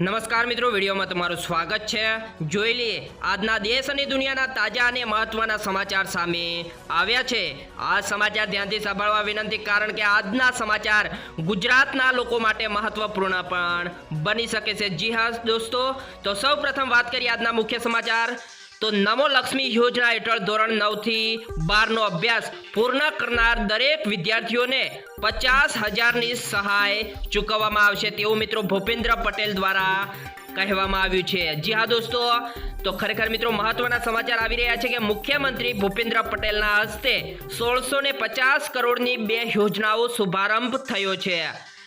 નમસ્કાર મિત્રો, વિડીયોમાં તમારું સ્વાગત છે. જોઈ લઈએ, આજના દેશ અને દુનિયાના તાજા અને મહત્વના સમાચાર સામે આવ્યા છે. આ સમાચાર ધ્યાનથી સાંભળવા વિનંતી, કારણ કે આજના સમાચાર ગુજરાતના લોકો માટે મહત્વપૂર્ણ પણ બની શકે છે. જી હા, દોસ્તો. તો સૌ પ્રથમ વાત કરીએ આજના મુખ્ય સમાચાર. તો નમો લક્ષ્મી યોજના હેઠળ ધોરણ નવથી બારનો અભ્યાસ પૂર્ણ કરનાર દરેક વિદ્યાર્થીઓને પચાસ હજારની સહાય ચૂકવવામાં આવશે તેવું મિત્રો ભૂપેન્દ્ર પટેલ દ્વારા કહેવામાં આવ્યું છે. જી હા દોસ્તો, તો ખરેખર મિત્રો મહત્વના સમાચાર આવી રહ્યા છે કે મુખ્યમંત્રી ભૂપેન્દ્ર પટેલના હસ્તે સોળસો ને પચાસ કરોડની બે યોજનાઓ શુભારંભ થયો છે.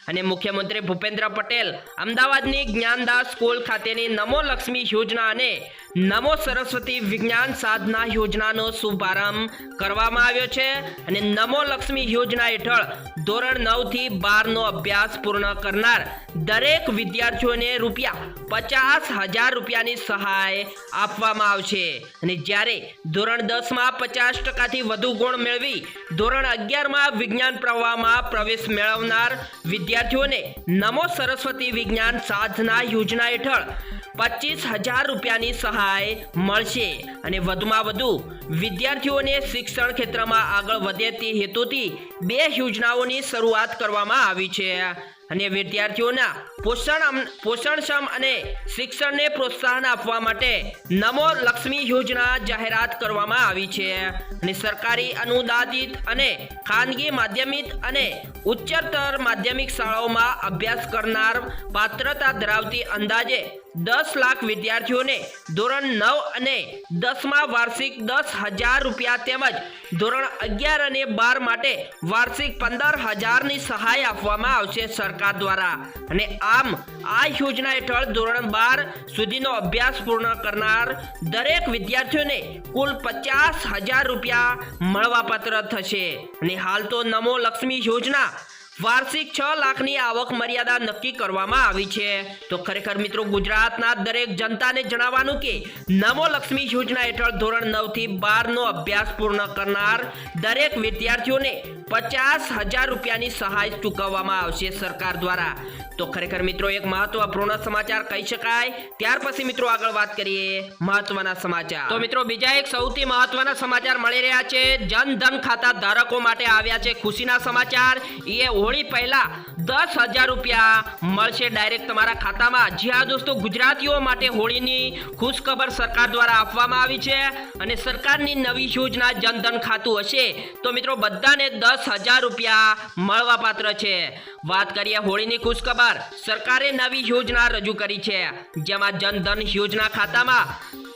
અને મુખ્યમંત્રી ભૂપેન્દ્ર પટેલ અમદાવાદની જ્ઞાનદાસ સ્કૂલ ખાતેની નમો લક્ષ્મી યોજના અને નમો સરસ્વતી વિજ્ઞાન સાધના યોજનાનો શુભારંભ કરવામાં આવ્યો છે અને નમો લક્ષ્મી યોજના હેઠળ ધોરણ નવથી બારનો અભ્યાસ પૂર્ણ કરનાર દરેક વિદ્યાર્થીઓને રૂપિયા પચાસ હજાર રૂપિયાની સહાય આપવામાં આવશે. અને જ્યારે ધોરણ દસમાં પચાસ ટકાથી વધુ ગુણ મેળવી ધોરણ અગિયારમાં વિજ્ઞાન પ્રવાહમાં પ્રવેશ મેળવનાર વિદ્યાર્થીઓને નમો સરસ્વતી વિજ્ઞાન સાધના યોજના હેઠળ પચીસ હજાર રૂપિયાની સહાય મળશે. અને વધુમાં વધુ, વિદ્યાર્થીઓને શિક્ષણ ક્ષેત્રમાં આગળ વધે તે હેતુથી બે યોજનાઓની શરૂઆત કરવામાં આવી છે. અને વિદ્યાર્થીઓના પોષણ પોષણક્ષમ અને શિક્ષણને પ્રોત્સાહન આપવા માટે નમો લક્ષ્મી યોજના જાહેરાત કરવામાં આવી છે. અને સરકારી અનુદાનિત અને ખાનગી માધ્યમિક અને ઉચ્ચતર માધ્યમિક શાળાઓમાં અભ્યાસ કરનાર પાત્રતા ધરાવતી અંદાજે દસ લાખ વિદ્યાર્થીઓને ધોરણ નવ અને દસમાં વાર્ષિક દસ હજાર રૂપિયા તેમજ ધોરણ અગિયાર અને બાર માટે વાર્ષિક પંદર હજારની સહાય આપવામાં આવશે સરકાર દ્વારા. અને આમ, આ યોજના હેઠળ ધોરણ બાર સુધીનો અભ્યાસ પૂર્ણ કરનાર દરેક વિદ્યાર્થીઓને કુલ પચાસ હજાર રૂપિયા મળવાપાત્ર થશે. અને હાલ તો નમો લક્ષ્મી યોજના વાર્ષિક છ લાખની આવક મર્યાદા નક્કી કરવામાં આવી છે. તો ખરેખર મિત્રો, ગુજરાતના દરેક જનતાને જણાવવાનું કે નમો લક્ષ્મી યોજના હેઠળ ધોરણ નવથી બારનો અભ્યાસ પૂર્ણ કરનાર દરેક વિદ્યાર્થીઓને પચાસ હજાર રૂપિયાની સહાય ચૂકવવામાં આવશે સરકાર દ્વારા. તો ખરેખર મિત્રો, એક મહત્વપૂર્ણ સમાચાર કહી શકાય. ત્યાર પછી મિત્રો આગળ વાત કરીએ મહત્વના સમાચાર. તો મિત્રો, બીજા એક સૌથી મહત્વના સમાચાર મળી રહ્યા છે. જનધન ખાતા ધારકો માટે આવ્યા છે ખુશીના સમાચાર. એ હોળી પહેલા દસ હજાર રૂપિયા મળશે ડાયરેક્ટ તમારા ખાતામાં. જી હા દોસ્તો, ગુજરાતીઓ માટે હોળીની ખુશખબર સરકાર દ્વારા આપવામાં આવી છે અને સરકારની નવી યોજના જનધન ખાતું હશે તો મિત્રો બધાને દસ હજાર રૂપિયા મળવાપાત્ર છે. વાત કરીએ હોળીની ખુશખબર. સરકારે નવી યોજના રજૂ કરી છે. જેમાં જનધન યોજના ખાતામાં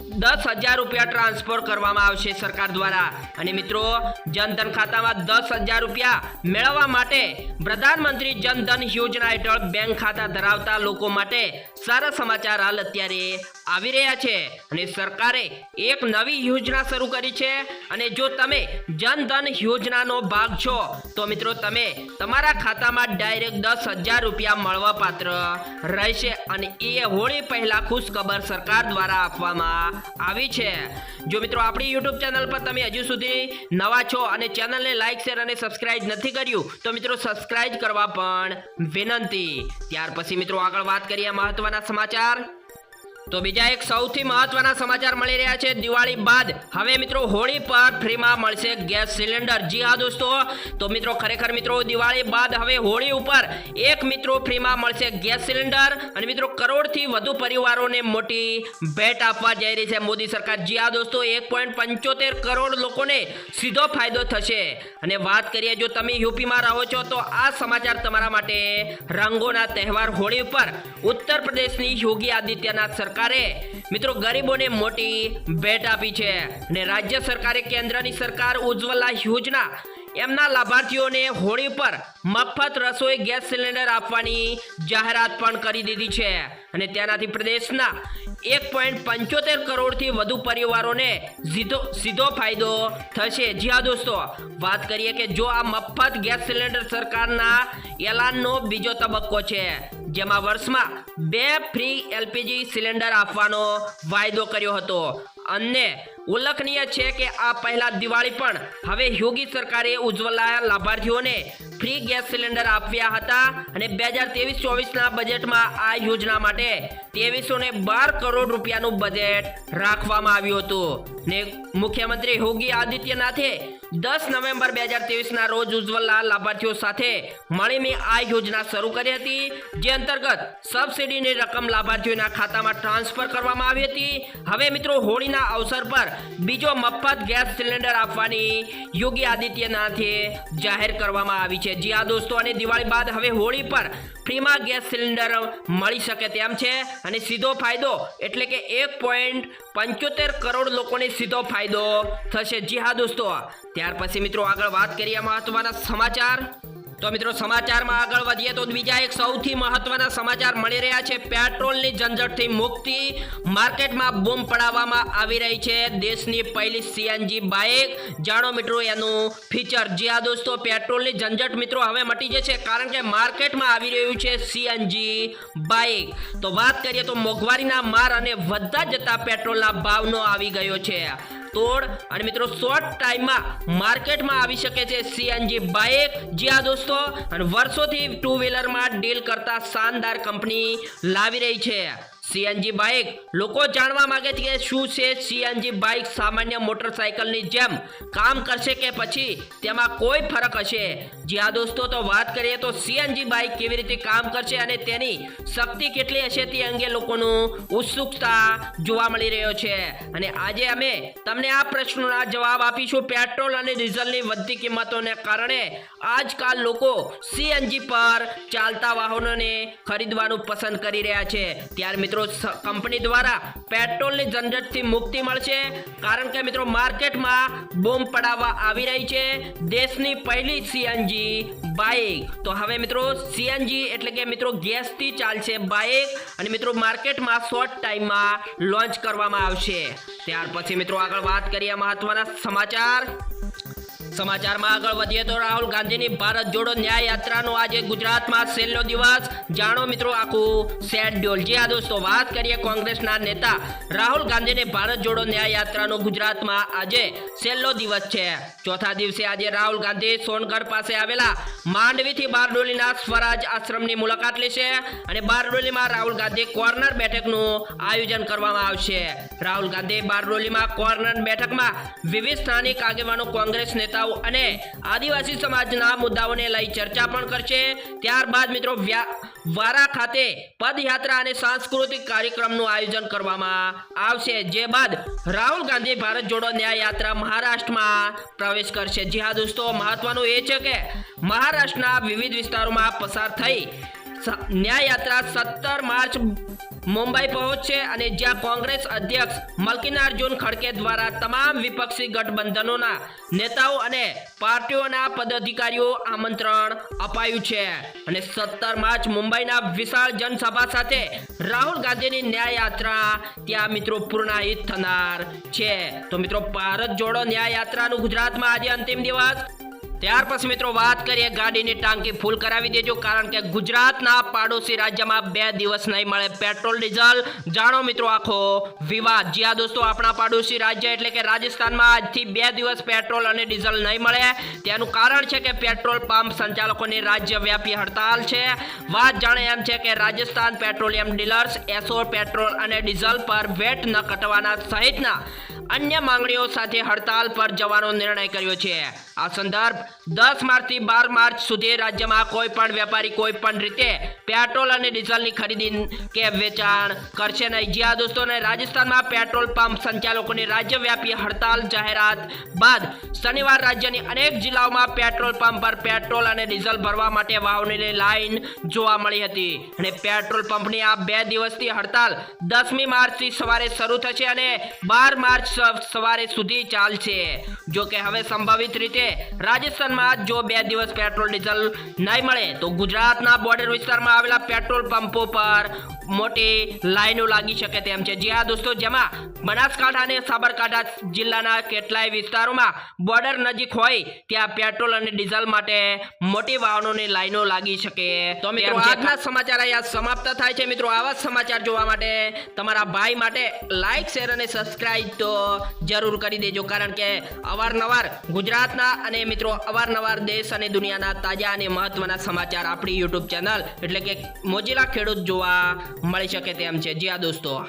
દસ હજાર રૂપિયા ટ્રાન્સફર કરવામાં આવશે સરકાર દ્વારા. અને મિત્રો, જનધન ખાતામાં દસ હજાર રૂપિયા મેળવવા માટે પ્રધાનમંત્રી જનધન યોજના હેઠળ બેંક ખાતા ધરાવતા લોકો માટે સારા સમાચાર હાલ અત્યારે આવી રહ્યા છે. અને સરકારે એક નવી યોજના શરૂ કરી છે. અને જો તમે જનધન યોજનાનો ભાગ છો, તો મિત્રો તમે તમારા ખાતામાં ડાયરેક્ટ દસ હજાર રૂપિયા મળવા પાત્ર રહેશે. અને એ હોળી પહેલા ખુશખબર સરકાર દ્વારા આપવામાં આવી છે. જો મિત્રો આપણી યુટ્યુબ ચેનલ પર તમે હજુ સુધી નવા છો અને ચેનલને લાઇક શેર અને સબસ્ક્રાઇબ નથી કર્યું, તો મિત્રો સબસ્ક્રાઇબ કરવા પણ વિનંતી. ત્યાર પછી મિત્રો આગળ વાત કરીએ મહત્વના સમાચાર. તો બીજા એક સૌથી મહત્વના સમાચાર મળી રહ્યા છે દિવાળી બાદ. હવે મિત્રો હોળી પર ફ્રીમાં મળશે ગેસ સિલિન્ડર. જી હા દોસ્તો, તો મિત્રો ખરેખર મિત્રો દિવાળી બાદ હવે હોળી ઉપર એક મિત્રો ફ્રીમાં મળશે ગેસ સિલિન્ડર અને મિત્રો કરોડથી વધુ પરિવારોને મોટી ભેટ આપવા જઈ રહી છે મોદી સરકાર. જી હા દોસ્તો, એક પોઈન્ટ પંચોતેર કરોડ લોકોને સીધો ફાયદો થશે. અને વાત કરીએ જો તમે યુપીમાં રહો છો, તો આ સમાચાર તમારા માટે રંગોના તહેવાર હોળી ઉપર. ઉત્તર પ્રદેશની યોગી આદિત્યનાથ સરકાર સરકારે મિત્રો ગરીબોને મોટી ભેટ આપી છે અને રાજ્ય સરકારે કેન્દ્રની સરકાર ઉજ્જવલા યોજના એમના લાભાર્થીઓને હોળી પર મફત રસોઈ ગેસ સિલિન્ડર આપવાની જાહેરાત પણ કરી દીધી છે અને તેનાથી પ્રદેશના એક પોઈન્ટ પંચોતેર કરોડથી વધુ પરિવારોને સીધો સીધો ફાયદો થશે. જી હા દોસ્તો, વાત કરીએ કે જો આ મફત ગેસ સિલિન્ડર સરકારના એલાનનો બીજો તબક્કો છે જેમાં વર્ષમાં બે ફ્રી એલપીજી સિલિન્ડર આપવાનો વાયદો કર્યો હતો. અને ઉલ્લેખનીય છે કે આ પહેલા દિવાળી પણ હવે યોગી સરકારે ઉજ્જવલા લાભાર્થીઓને ફ્રી ગેસ સિલિન્ડર આપ્યા હતા અને બે હજાર ત્રેવીસ ચોવીસના બજેટમાં આ યોજના માટે ત્રેવીસો ને બાર કરોડ રૂપિયાનું બજેટ રાખવામાં આવ્યું હતું. ને મુખ્યમંત્રી યોગી આદિત્યનાથે દસ નવેમ્બર બે હજાર ત્રેવીસના રોજ ઉજ્જવલા લાભાર્થીઓ સાથે મળીને આ યોજના શરૂ કરી હતી, જે અંતર્ગત સબસિડીની રકમ લાભાર્થીઓના ખાતામાં ટ્રાન્સફર કરવામાં આવી હતી. હવે મિત્રો, હોળીના અવસર પર બીજો મફત ગેસ સિલિન્ડર આપવાની યોગી આદિત્યનાથે જાહેર કરવામાં આવી છે. જી આ દોસ્તો, અને દિવાળી બાદ હવે હોળી પર ફ્રીમાં ગેસ સિલિન્ડર મળી શકે તેમ છે. અને સીધો ફાયદો એટલે કે એક પોઈન્ટ પંચોતેર કરોડ લોકોને સીધો ફાયદો થશે. જી હા દોસ્તો, ત્યાર પછી મિત્રો આગળ વાત કરીએ મહત્વના સમાચાર. તો મિત્રો સમાચારમાં આગળ વધીએ તો બીજા એક સૌથી મહત્વના સમાચાર મળી રહ્યા છે. પેટ્રોલની ઝંઝટથી મુક્તિ માર્કેટમાં બૂમ પડાવવામાં આવી રહી છે. દેશની પહેલી સીએનજી બાઇક. જાણો મિત્રો એનું ફીચર. જી આ દોસ્તો, પેટ્રોલની ઝંઝટ મિત્રો હવે મટી જશે કારણ કે માર્કેટમાં આવી રહ્યું છે સીએનજી બાઇક. તો વાત કરીએ તો મોંઘવારીના માર અને વધતા જતા પેટ્રોલના ભાવનો આવી ગયો છે. તોડ અને મિત્રો શોર્ટ ટાઈમમાં માર્કેટમાં આવી શકે છે સીએનજી બાઇક જી આ દોસ્તો, અને વર્ષોથી ટુ વ્હીલરમાં ડીલ કરતા શાનદાર કંપની લાવી રહી છે. CNG bike. લોકો જાણવા માંગે છે કે શું છે સીએનજી બાઇક સામાન્ય મોટરસાયકલની જેમ. કામ કરશે કે પછી? તેમાં કોઈ ફરક હશે? જી હા દોસ્તો, તો વાત કરીએ તો સીએનજી બાઇક કેવી રીતે કામ કરશે અને તેની શક્તિ કેટલી હશે તે અંગે લોકોનું ઉત્સુકતા જોવા મળી રહ્યો છે. અને આજે અમે તમને આ પ્રશ્નોના જવાબ આપીશું પેટ્રોલ અને ડીઝલની વધતી કિંમતોને કારણે. આજકાલ લોકો સીએનજી પર ચાલતા વાહનોને ખરીદવાનું પસંદ કરી રહ્યા છે. ત્યાર મિત્રો સ- કંપની દ્વારા પેટ્રોલની ઝંઝટથી મુક્તિ મળશે. કારણ કે મિત્રો, માર્કેટમાં બોમ્બ પડાવવા આવી રહી છે. દેશની પહેલી સીએનજી બાઇક. તો હવે મિત્રો સીએનજી એટલે કે મિત્રો, ગેસથી ચાલશે બાઇક. અને મિત્રો, માર્કેટમાં શોર્ટ ટાઈમમાં લોન્ચ કરવામાં આવશે. ત્યાર પછી મિત્રો, આગળ વાત કરીએ મહત્વના સમાચાર. સમાચારમાં આગળ વધીએ તો રાહુલ ગાંધીની ભારત જોડો ન્યાય યાત્રાનો આજે ગુજરાતમાં છેલ્લો દિવસ. જાણો મિત્રો આખું શેડ્યુલ જી આ દોસ્તો, વાત કરીએ કોંગ્રેસના નેતા રાહુલ ગાંધીને ભારત જોડો ન્યાય યાત્રાનો ગુજરાતમાં આજે છેલ્લો દિવસ છે. ચોથા દિવસે આજે રાહુલ ગાંધી સોનગઢ પાસે આવેલા માંડવીથી બારડોલીના સ્વરાજ આશ્રમની મુલાકાત લેશે અને બારડોલીમાં રાહુલ ગાંધી કોર્નર બેઠકનું આયોજન કરવામાં આવશે. રાહુલ ગાંધી બારડોલીમાં કોર્નર બેઠકમાં વિવિધ સ્થાનિક આગેવાનો કોંગ્રેસ નેતાઓ અને આદિવાસી સમાજના મુદ્દાઓને લઈ ચર્ચા પણ કરશે. ત્યારબાદ મિત્રો વારા ખાતે પદયાત્રા અને સાંસ્કૃતિક કાર્યક્રમનું આયોજન કરવામાં આવશે. જે બાદ રાહુલ ગાંધી ભારત જોડો ન્યાય યાત્રા મહારાષ્ટ્રમાં પ્રવેશ કરશે. જી હા દોસ્તો, મહત્વનું એ છે કે મહારાષ્ટ્રના વિવિધ વિસ્તારોમાં પસાર થઈ ન્યાય યાત્રા સત્તર માર્ચ મુંબઈ પહોંચશે અને જ્યાં કોંગ્રેસ અધ્યક્ષ મલ્કીનાર્જુન ખડકે દ્વારા તમામ વિપક્ષી ગઠબંધનોના નેતાઓ અને પાર્ટીઓના પદાધિકારીઓ આમંત્રણ અપાયું છે. અને સત્તર માર્ચ મુંબઈના વિશાળ જનસભા સાથે રાહુલ ગાંધીની ન્યાય યાત્રા ત્યાં મિત્રો પૂર્ણાહિત થનાર છે. તો મિત્રો, ભારત જોડો ન્યાય યાત્રાનું ગુજરાતમાં આજે અંતિમ દિવસ. ત્યાર પછી મિત્રો વાત કરીએ ગાડીની ટાંકી ફૂલ કરાવી દેજો, કારણ કે ગુજરાતના પાડોશી રાજ્યમાં બે દિવસ નહીં મળે પેટ્રોલ, ડીઝલ. જાણો મિત્રો આખો વિવાદ. જ્યાં દોસ્તો આપણા પાડોશી રાજ્ય એટલે કે રાજસ્થાનમાં આજથી બે દિવસ પેટ્રોલ અને ડીઝલ નહીં મળે. તેનું કારણ છે કે પેટ્રોલ પંપ સંચાલકોની રાજ્યવ્યાપી હડતાલ છે. વાત જાણે એમ છે કે Rajasthan petroleum dealers asso petrol અને ડીઝલ પર વેટ ન કટવાના સહિતના અન્ય માંગણીઓ સાથે હડતાલ પર જવાનો નિર્ણય કર્યો છે. આ સંદર્ભ દસ માર્ચથી બાર માર્ચ સુધી રાજ્યમાં કોઈ પણ વેપારી, કોઈ પણ રીતે પેટ્રોલ અને ડીઝલની ખરીદી કે વેચાણ કરશે નહીં. જ્યાં દોસ્તોને રાજસ્થાનમાં પેટ્રોલ પંપ સંચાલકોની રાજ્યવ્યાપી હડતાલ જાહેરાત બાદ શનિવાર રાજ્યની અનેક જિલ્લાઓમાં પેટ્રોલ પંપ પર પેટ્રોલ અને ડીઝલ ભરવા માટે વાહનોની લાઈન જોવા મળી હતી. અને પેટ્રોલ પંપની આ બે દિવસની હડતાલ દસમી માર્ચથી સવારે શરૂ થશે અને બાર માર્ચ સવારે સુધી ચાલશે. જો કે હવે સંભવિત રીતે રાજસ્થાનમાં જો બે દિવસ પેટ્રોલ ડીઝલ નહીં મળે તો ગુજરાતના બોર્ડર વિસ્તારમાં આવેલા પેટ્રોલ પંપો પર મોટી લાઈનો લાગી શકે તેમ છે. જી હા દોસ્તો જેમાં બનાસકાંઠા અને સાબરકાંઠા જિલ્લાના કેટલાય વિસ્તારોમાં બોર્ડર નજીક હોય ત્યાં પેટ્રોલ અને ડીઝલ માટે મોટી વાહનોની લાઈનો લાગી શકે તો મિત્રો આજના સમાચાર અહીંયા સમાપ્ત થાય છે. મિત્રો આવા સમાચાર જોવા માટે તમારા ભાઈ માટે લાઈક શેર અને સબસ્ક્રાઇબ તો જરૂર કરી દેજો. કારણ કે અવારનવાર ગુજરાતના અને મિત્રો અવારનવાર દેશ અને દુનિયાના તાજા અને મહત્વના સમાચાર આપણી યુટ્યુબ ચેનલ એટલે કે મોજીલા ખેડૂત જોવા મળી શકે તેમ છે. જી હા દોસ્તો